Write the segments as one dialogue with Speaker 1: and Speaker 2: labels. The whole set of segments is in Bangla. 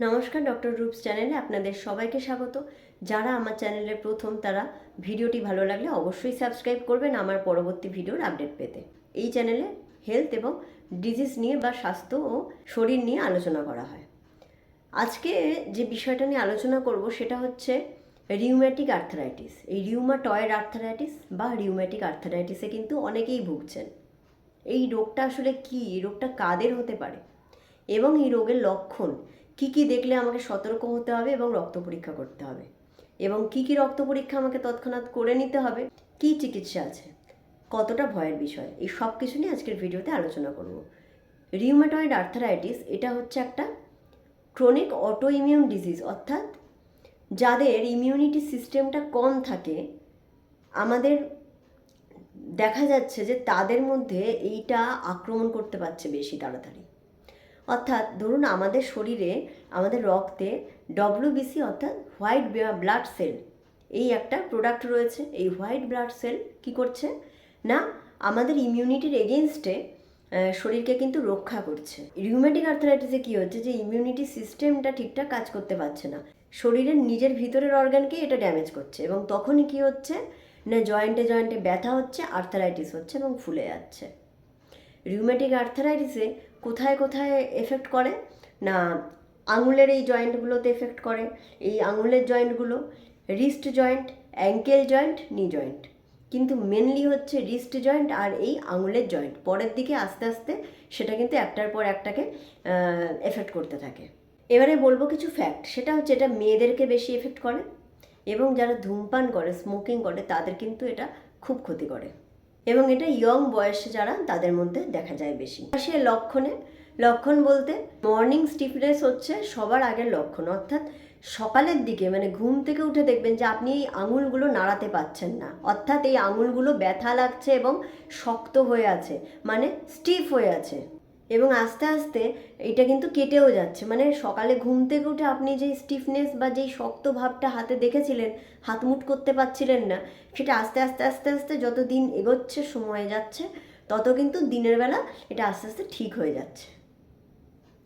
Speaker 1: নমস্কার ডক্টর রূপস চ্যানেলে আপনাদের সবাইকে স্বাগত। যারা আমার চ্যানেলে প্রথম, তারা ভিডিওটি ভালো লাগলে অবশ্যই সাবস্ক্রাইব করবেন আমার পরবর্তী ভিডিওর আপডেট পেতে। এই চ্যানেলে হেলথ এবং ডিজিজ নিয়ে বা স্বাস্থ্য ও শরীর নিয়ে আলোচনা করা হয়। আজকে যে বিষয়টা নিয়ে আলোচনা করব, সেটা হচ্ছে রিউম্যাটিক আর্থারাইটিস এই রিউমা রিউমাটয়েড আর্থারাইটিস বা রিউম্যাটিক আর্থারাইটিসে কিন্তু অনেকেই ভুগছেন। এই রোগটা আসলে কি? রোগটা কাদের হতে পারে? এবং এই রোগের লক্ষণ কি কি দেখলে আমাকে সতর্ক হতে হবে এবং রক্ত পরীক্ষা করতে হবে? এবং কি কি রক্ত পরীক্ষা আমাকে তৎক্ষণাৎ করে নিতে হবে? কি চিকিৎসা আছে? কতটা ভয়ের বিষয়? এই সব কিছু নিয়ে আজকের ভিডিওতে আলোচনা করব। রিউমাটয়েড আর্থারাইটিস এটা হচ্ছে একটা ক্রনিক অটো ইমিউন ডিজিজ অর্থাৎ যাদের ইমিউনিটি সিস্টেমটা কম থাকে, আমাদের দেখা যাচ্ছে যে তাদের মধ্যে এইটা আক্রমণ করতে পারছে বেশি তাড়াতাড়ি। অর্থাৎ ধরুন আমাদের শরীরে, আমাদের রক্তে ডব্লিউবিসি অর্থাৎ হোয়াইট ব্লাড সেল এই একটা প্রোডাক্ট রয়েছে। এই হোয়াইট ব্লাড সেল কি করছে? না, আমাদের ইমিউনিটির এগেনস্টে শরীরকে কিন্তু রক্ষা করছে। রিউমেটিক আর্থারাইটিসে কী হচ্ছে যে ইমিউনিটি সিস্টেমটা ঠিকঠাক কাজ করতে পারছে না। শরীরের নিজের ভিতরের অর্গানকেই এটা ড্যামেজ করছে এবং তখনই কি হচ্ছে? না জয়েন্টে জয়েন্টে ব্যথা হচ্ছে আর্থারাইটিস হচ্ছে এবং ফুলে যাচ্ছে। রিউমেটিক আর্থারাইটিসে কোথায় কোথায় এফেক্ট করে? না, আঙুলের এই জয়েন্টগুলোতে এফেক্ট করে, এই আঙুলের জয়েন্টগুলো wrist joint ankle joint knee joint কিন্তু মেনলি হচ্ছে রিস্ট জয়েন্ট আর এই আঙুলের জয়েন্ট পরের দিকে আস্তে আস্তে সেটা কিন্তু একটার পর একটাকে এফেক্ট করতে থাকে। এবারে বলব কিছু ফ্যাক্ট সেটা হচ্ছে এটা মেয়েদেরকে বেশি এফেক্ট করে এবং যারা ধূমপান করে স্মোকিং করে, তাদের কিন্তু এটা খুব ক্ষতি করে। এবং এটা ইয়ং বয়সে যারা, তাদের মধ্যে দেখা যায় বেশি। সে লক্ষণে। লক্ষণ বলতে মর্নিং স্টিফনেস হচ্ছে সবার আগের লক্ষণ। অর্থাৎ সকালের দিকে মানে ঘুম থেকে উঠে দেখবেন যে আপনি এই আঙুলগুলো নাড়াতে পাচ্ছেন না। অর্থাৎ এই আঙুলগুলো ব্যথা লাগছে এবং শক্ত হয়ে আছে মানে স্টিফ হয়ে আছে। এবং আস্তে আস্তে এটা কিন্তু কেটেও যাচ্ছে। মানে সকালে ঘুম থেকে উঠে আপনি যেই স্টিফনেস বা যেই শক্ত ভাবটা হাতে দেখেছিলেন, হাত মুট করতে পারছিলেন না, সেটা আস্তে আস্তে আস্তে আস্তে যত দিন এগোচ্ছে, সময় যাচ্ছে, তত কিন্তু দিনের বেলা এটা আস্তে আস্তে ঠিক হয়ে যাচ্ছে।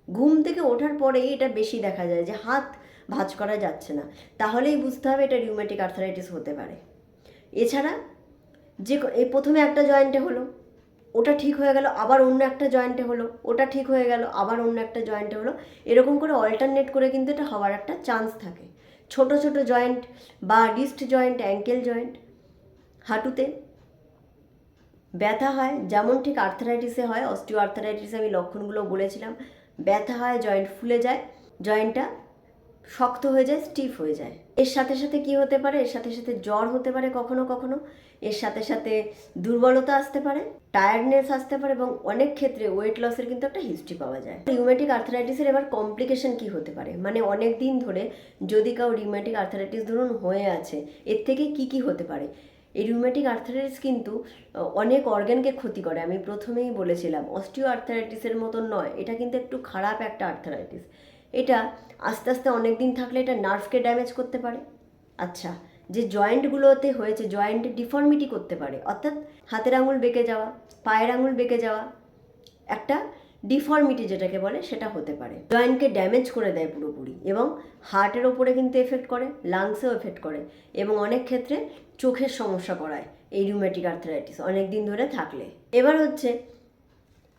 Speaker 1: ঘুম থেকে ওঠার পরেই এটা বেশি দেখা যায় যে হাত ভাঁজ করা যাচ্ছে না। তাহলেই বুঝতে হবে এটা রিউমেটিক আর্থারাইটিস হতে পারে। এছাড়া যে প্রথমে একটা জয়েন্টে হলো। ওটা ঠিক হয়ে গেল, আবার অন্য একটা জয়েন্টে হলো, ওটা ঠিক হয়ে গেল, আবার অন্য একটা জয়েন্টে হলো। এরকম করে অল্টারনেট করে কিন্তু এটা হওয়ার একটা চান্স থাকে। ছোট ছোট জয়েন্ট বা রিস্ট জয়েন্ট অ্যাঙ্কেল জয়েন্ট হাঁটুতে ব্যথা হয়, যেমন ঠিক আর্থারাইটিসে হয় অস্টিও আর্থারাইটিসে আমি লক্ষণগুলো বলেছিলাম। ব্যথা হয় জয়েন্ট ফুলে যায় জয়েন্টটা শক্ত হয়ে যায় স্টিফ হয়ে যায়। এর সাথে সাথে কি হতে পারে? এর সাথে সাথে জ্বর হতে পারে কখনো কখনো। এর সাথে সাথে দুর্বলতা আসতে পারে টায়ার্ডনেস আসতে পারে এবং অনেক ক্ষেত্রে ওয়েট লসের কিন্তু একটা হিস্ট্রি পাওয়া যায়। রিউমেটিক আর্থারাইটিসের এবার কমপ্লিকেশন কি হতে পারে? মানে অনেক দিন ধরে যদি কাউ রিউমেটিক আর্থারাইটিস ধরুন হয়ে আছে, এর থেকে কি কি হতে পারে? এই রিউমেটিক আর্থারাইটিস কিন্তু অনেক অর্গ্যানকে ক্ষতি করে। আমি প্রথমেই বলেছিলাম অস্টিও আর্থারাইটিসের মতন নয়, এটা কিন্তু একটু খারাপ একটা আর্থারাইটিস এটা আস্তে আস্তে অনেক দিন থাকলে এটা নার্ভকে ড্যামেজ করতে পারে। আচ্ছা যে জয়েন্টগুলোতে হয়েছে জয়েন্ট ডিফর্মিটি করতে পারে, অর্থাৎ হাতের আঙুল বেঁকে যাওয়া, পায়ের আঙুল বেঁকে যাওয়া, একটা ডিফর্মিটি যেটাকে বলে, সেটা হতে পারে। জয়েন্টকে ড্যামেজ করে দেয় পুরোপুরি এবং হার্টের ওপরে কিন্তু এফেক্ট করে লাংসেও এফেক্ট করে এবং অনেক ক্ষেত্রে চোখের সমস্যা করায় এই রিউমেটিক আর্থারাইটিস অনেক দিন ধরে থাকলে। এবার হচ্ছে,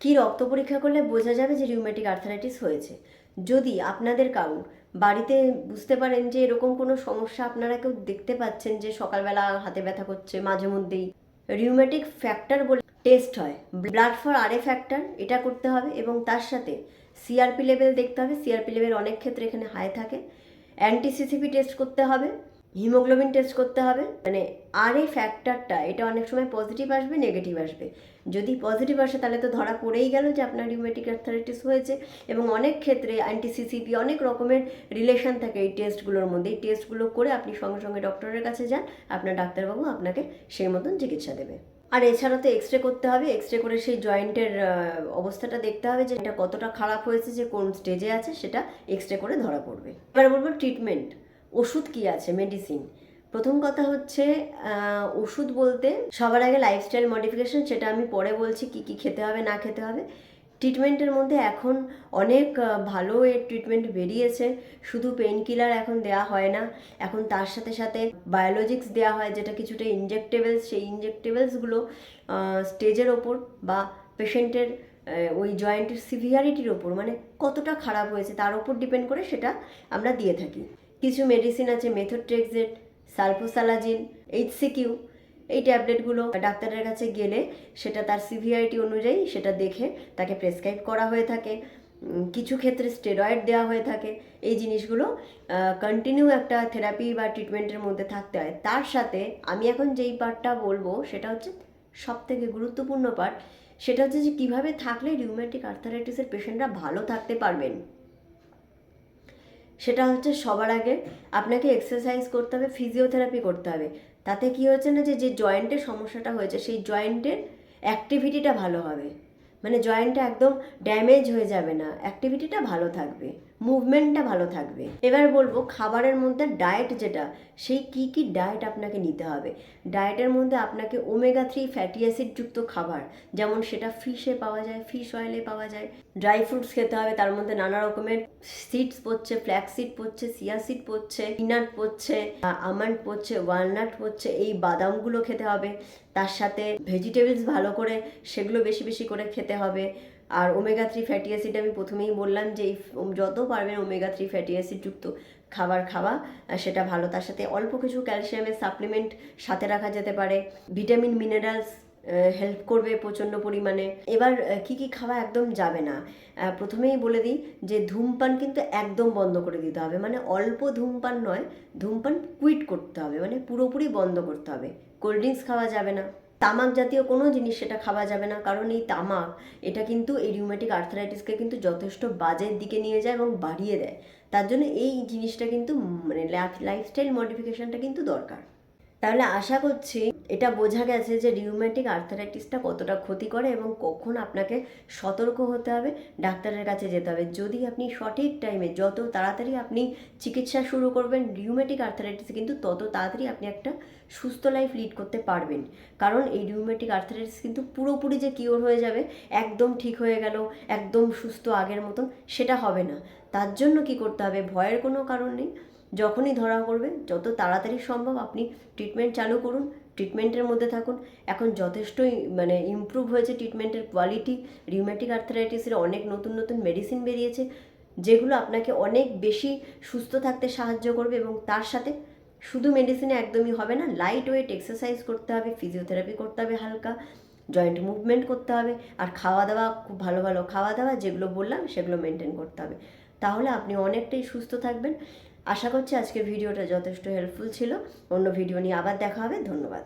Speaker 1: কি রক্ত পরীক্ষা করলে বোঝা যাবে যে রিউমেটিক আর্থারাইটিস হয়েছে? যদি আপনাদের কারণ বাড়িতে বুঝতে পারেন যে এরকম কোনো সমস্যা আপনারা কেউ দেখতে পাচ্ছেন যে সকালবেলা হাতে ব্যথা করছে, মাঝে মধ্যেই রিউমেটিক ফ্যাক্টর বলে টেস্ট হয় blood for R A factor এটা করতে হবে এবং তার সাথে সিআরপি লেভেল দেখতে হবে সিআরপি লেভেল অনেক ক্ষেত্রে এখানে হাই থাকে। অ্যান্টিসিসিপি টেস্ট করতে হবে। হিমোগ্লোবিন টেস্ট করতে হবে। মানে আর এই ফ্যাক্টরটা, এটা অনেক সময় পজিটিভ আসবে নেগেটিভ আসবে। যদি পজিটিভ আসে, তাহলে তো ধরা পড়েই গেল যে আপনার রিউমেটিক আর্থারাইটিস হয়েছে এবং অনেক ক্ষেত্রে অ্যান্টিসিসিপি অনেক রকমের রিলেশন থাকে এই টেস্টগুলোর মধ্যে। এই টেস্টগুলো করে আপনি সঙ্গে সঙ্গে ডক্টরের কাছে যান, আপনার ডাক্তারবাবু আপনাকে সেই মতন চিকিৎসা দেবে। আর এছাড়া তো এক্স রে করতে হবে। এক্স রে করে সেই জয়েন্টের অবস্থাটা দেখতে হবে যে এটা কতটা খারাপ হয়েছে, যে কোন স্টেজে আছে, সেটা এক্স রে করে ধরা পড়বে। এবার বলব ট্রিটমেন্ট ওষুধ কি আছে? মেডিসিন প্রথম কথা হচ্ছে ওষুধ বলতে সবার আগে লাইফস্টাইল মডিফিকেশন সেটা আমি পরে বলছি কি কি খেতে হবে, না খেতে হবে। ট্রিটমেন্টের মধ্যে এখন অনেক ভালো এর ট্রিটমেন্ট বেরিয়েছে। শুধু পেইন কিলার এখন দেওয়া হয় না। এখন তার সাথে সাথে বায়োলজিক্স দেওয়া হয়, যেটা কিছুটা ইনজেক্টেবলস সেই ইনজেক্টেবলসগুলো স্টেজের ওপর বা পেশেন্টের ওই জয়েন্টের সিভিয়ারিটির ওপর মানে কতটা খারাপ হয়েছে, তার ওপর ডিপেন্ড করে সেটা আমরা দিয়ে থাকি। কিছু মেডিসিন আছে মেথোট্রেক্সেট সালফোসালাজিন এইচসিকিউ এই ট্যাবলেটগুলো ডাক্তারের কাছে গেলে সেটা তার সিভিআইটি অনুযায়ী সেটা দেখে তাকে প্রেসক্রাইব করা হয়ে থাকে। কিছু ক্ষেত্রে স্টেরয়েড দেওয়া হয়ে থাকে। এই জিনিসগুলো কন্টিনিউ একটা থেরাপি বা ট্রিটমেন্টের মধ্যে থাকতে হয়। তার সাথে আমি এখন যেই পার্টটা বলব সেটা হচ্ছে সব থেকে গুরুত্বপূর্ণ পার্ট সেটা হচ্ছে যে কীভাবে থাকলে রিউম্যাটিক আর্থারাইটিসের পেশেন্টরা ভালো থাকতে পারবেন। সেটা হচ্ছে সবার আগে আপনাকে এক্সারসাইজ করতে হবে ফিজিওথেরাপি করতে হবে। তাতে কি হচ্ছে না যে যে জয়েন্টের সমস্যাটা হয়েছে, সেই জয়েন্টের অ্যাক্টিভিটিটা ভালো হবে। মানে জয়েন্টটা একদম ড্যামেজ হয়ে যাবে না অ্যাক্টিভিটিটা ভালো থাকবে। মুভমেন্টটা ভালো থাকবে। এবার বলব খাবারের মধ্যে ডায়েট যেটা, সেই কি কি ডায়েট আপনাকে নিতে হবে? ডায়েটের মধ্যে আপনাকে ওমেগা থ্রি ফ্যাটি অ্যাসিডযুক্ত খাবার, যেমন সেটা ফিশে পাওয়া যায় ফিশ অয়েলে পাওয়া যায় ড্রাই ফ্রুটস খেতে হবে, তার মধ্যে নানা রকমের সিডস পড়ছে ফ্ল্যাক্স সিড পড়ছে সিয়া সিড পড়ছে পিনাট পড়ছে আমন্ড পড়ছে ওয়ালনাট পড়ছে, এই বাদামগুলো খেতে হবে। তার সাথে ভেজিটেবলস ভালো করে সেগুলো বেশি বেশি করে খেতে হবে। আর ওমেগা থ্রি ফ্যাটি অ্যাসিড আমি প্রথমেই বললাম যে যত পারবেন ওমেগা থ্রি ফ্যাটি অ্যাসিডযুক্ত খাবার খাওয়া সেটা ভালো। তার সাথে অল্প কিছু ক্যালসিয়ামের সাপ্লিমেন্ট সাথে রাখা যেতে পারে। ভিটামিন মিনারেলস হেল্প করবে প্রচণ্ড পরিমাণে। এবার কি কি খাওয়া একদম যাবে না? প্রথমেই বলে দিই যে ধূমপান কিন্তু একদম বন্ধ করে দিতে হবে। মানে অল্প ধূমপান নয়, ধূমপান কুইট করতে হবে। মানে পুরোপুরি বন্ধ করতে হবে। কোল্ড ড্রিঙ্কস খাওয়া যাবে না। তামাক জাতীয় কোনো জিনিস সেটা খাওয়া যাবে না। কারণ এই তামাক, এটা কিন্তু এই রিউমেটিক আর্থারাইটিসকে কিন্তু যথেষ্ট বাজের দিকে নিয়ে যায় এবং বাড়িয়ে দেয়। তার জন্য এই জিনিসটা কিন্তু মানে লাইফস্টাইল মডিফিকেশনটা কিন্তু দরকার। তাহলে আশা করছি এটা বোঝা গেছে যে রিউম্যাটিক আর্থারাইটিসটা কতটা ক্ষতি করে এবং কখন আপনাকে সতর্ক হতে হবে, ডাক্তারের কাছে যেতে হবে। যদি আপনি সঠিক টাইমে যত তাড়াতাড়ি আপনি চিকিৎসা শুরু করবেন রিউম্যাটিক আর্থারাইটিস কিন্তু তত তাড়াতাড়ি আপনি একটা সুস্থ লাইফ লিড করতে পারবেন। কারণ এই রিউম্যাটিক আর্থারাইটিস কিন্তু পুরোপুরি যে কিওর হয়ে যাবে, একদম ঠিক হয়ে গেল, একদম সুস্থ আগের মতন, সেটা হবে না। তার জন্য কি করতে হবে? ভয়ের কোনো কারণ নেই। যখনই ধরা পড়বে যত তাড়াতাড়ি সম্ভব আপনি ট্রিটমেন্ট চালু করুন ট্রিটমেন্টের মধ্যে থাকুন। এখন যথেষ্টই মানে ইমপ্রুভ হয়েছে ট্রিটমেন্টের কোয়ালিটি রিউম্যাটিক আর্থারাইটিসের অনেক নতুন নতুন মেডিসিন বেরিয়েছে, যেগুলো আপনাকে অনেক বেশি সুস্থ থাকতে সাহায্য করবে এবং তার সাথে শুধু মেডিসিনে একদমই হবে না লাইট ওয়েট এক্সারসাইজ করতে হবে ফিজিওথেরাপি করতে হবে হালকা জয়েন্ট মুভমেন্ট করতে হবে, আর খাওয়া দাওয়া খুব ভালো ভালো খাওয়া দাওয়া যেগুলো বললাম সেগুলো মেনটেন করতে হবে। তাহলে আপনি অনেকটাই সুস্থ থাকবেন। আশা করছি আজকের ভিডিওটা যথেষ্ট হেল্পফুল ছিল। অন্য ভিডিও নিয়ে আবার দেখা হবে। ধন্যবাদ।